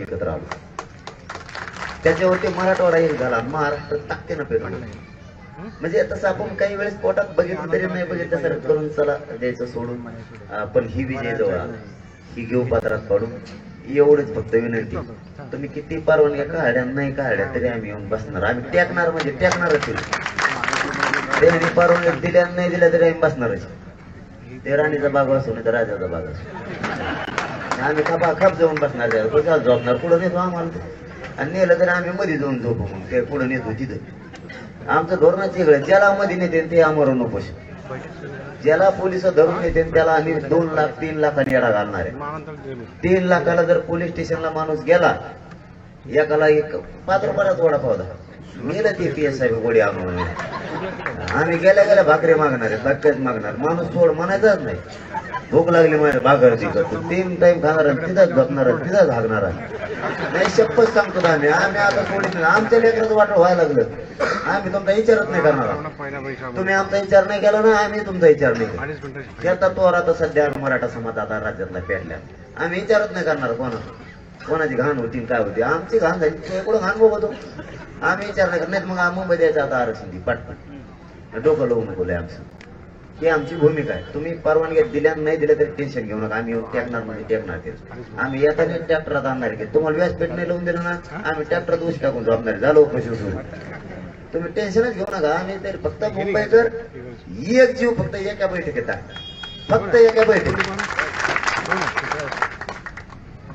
आम्ही एकत्र आलो. त्याच्यावरती मराठवाडा एक झाला. महाराष्ट्र ताकदीनं पेरलं म्हणजे तसं आपण काही वेळेस पोटात बघितलं तरी नाही बघितलं. सर करून चला द्यायचं सोडून. पण ही विजय जवळ. ही घेऊ पात्रात पाडून. एवढंच फक्त विनंती. तुम्ही किती परवानग्या काढ्या नाही काढ्या तरी आम्ही येऊन बसणार. आम्ही टेकणार म्हणजे टेकणारच. त्यांनी परवानग्या दिल्या नाही दिल्या तरी आम्ही बसणारच. ते राणीचा बाग असो नाही तर राजाचा बाग असो आम्ही खपा खप जाऊन बसणार त्याला कशाला झोपणार? पुढं नेतो आम्हाला? आणि नेलं तर आम्ही मध्ये जाऊन झोपू मग. ते पुढं नेतो तिथं. आमचं धोरणाच वेगळं. ज्याला मध्ये नेते ते आम्हाला नकोश ज्याला पोलीस धरून नेते त्याला आम्ही दोन लाख तीन लाखाने येडा घालणार आहे. तीन लाखाला जर पोलीस स्टेशनला माणूस गेला एकाला एक पाच रुपयालाच थोडा द्या गेलं ते पी एस आय गोडी आम्हाला आम्ही गेल्या गेल्या भाकरी मागणार आहे धक्क्याच मागणार. माणूस थोड म्हणायचाच नाही. भूक लागली माझ्या भाकर करतो तीन टाइम खाणार आणि तिथंच झोपणार तिथंच भागणार नाही शपथ सांगतो आम्ही. आम्ही आता सोडित आमच्या लेकराचं वाटत व्हायला लागलं. आम्ही तुमचा विचारच नाही करणार तुम्ही आमचा विचार नाही केला ना आम्ही तुमचा विचार नाही केला. तोर तो आता सध्या मराठा समाज आता राज्यातला पेटल्या आम्ही विचारच नाही करणार कोणा कोणाची घाण होती काय होती. आमची घाण झाली. तो कुठं घाण बघतो आम्ही विचार नाही करणार. मग आम्ही मुंबई द्यायचं आता आरक्षण दे पटपट. डोकं लावू नको आमचं. ही आमची भूमिका आहे. तुम्ही परवानगी दिल्या नाही दिल्या तरी टेन्शन घेऊ नका. आम्ही टेकणार म्हणजे टेकणार ते. आम्ही येताना ट्रॅक्टरात आणणार की. तुम्हाला व्यासपीठ नाही लावून दिलं ना आम्ही ट्रॅक्टरात ऊस टाकून झोपणार झालो कशी तुम्ही टेन्शनच घेऊ नका. आम्ही तर फक्त मुंबईकर एक जीव फक्त एका बैठकीत आहे. फक्त एका बैठकीत.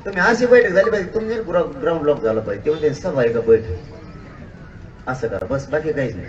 तुम्ही अशी बैठक झाली पाहिजे. तुम्ही ग्राउंड ब्लॉक झालं पाहिजे. ते म्हणजे सभा एका का बैठक? असं करा. बस बाकी काहीच नाही.